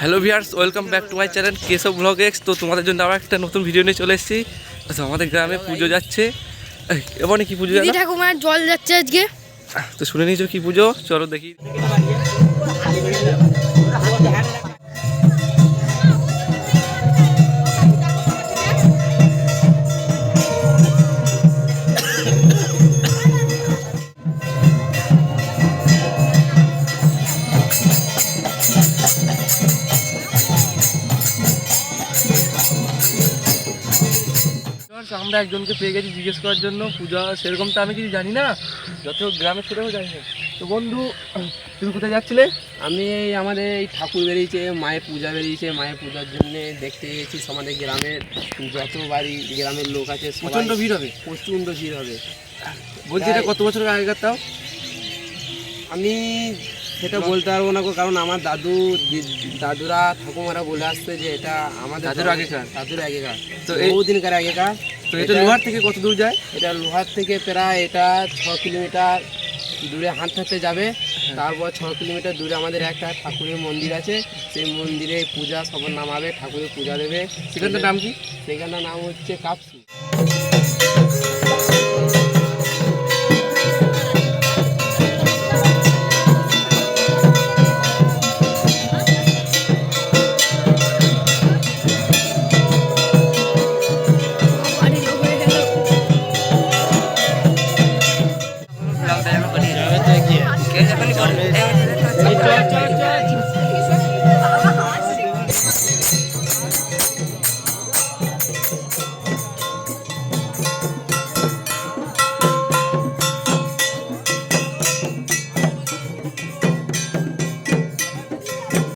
Hello viewers welcome back to my channel Keshab blog x তো তোমাদের জন্য আবার একটা নতুন ভিডিও নিয়ে চলে এসেছি। আচ্ছা আমাদের গ্রামে পুজো যাচ্ছে। এবারে কি পুজো ঠাকুমার জল যাচ্ছে আজকে। তো শুনে নিয়েছো কি পুজো? চলো দেখি। আমরা একজনকে পেয়ে গেছি জিজ্ঞেস করার জন্য পূজা সেরকম তো আমি কিছু জানি না যত গ্রামে ছেলেও জানি না তো বন্ধু তুমি কোথায় যাচ্ছিলে? আমি এই আমাদের এই ঠাকুর বেরিয়েছে মায়ের পূজা বেরিয়েছে মায়ের পূজার জন্য দেখতে গেছি আমাদের গ্রামের যত বাড়ি গ্রামের লোক আছে প্রচণ্ড ভিড় হবে। প্রচণ্ড ভিড় হবে। বলছি এটা কত বছর আগেকার তাও? আমি সেটা বলতে পারব না কারণ আমার দাদু দাদুরা ঠাকুমারা বলে আসছে যে এটা আমাদের দাদুর আগেকার? দাদুর আগেকার। তো বহুদিনকার আগেকার। তো এটা লোহার থেকে কত দূর যায়? এটা লোহার থেকে প্রায় এটা ছ কিলোমিটার দূরে হাঁটতে হাঁটতে যাবে। হ্যাঁ। তারপর ছ কিলোমিটার দূরে আমাদের একটা ঠাকুরের মন্দির আছে। সেই মন্দিরে পূজা সবার নামাবে ঠাকুরের পূজা দেবে। সেখানটার নাম কি? সেখানটার নাম হচ্ছে কাপসি। চল চল চল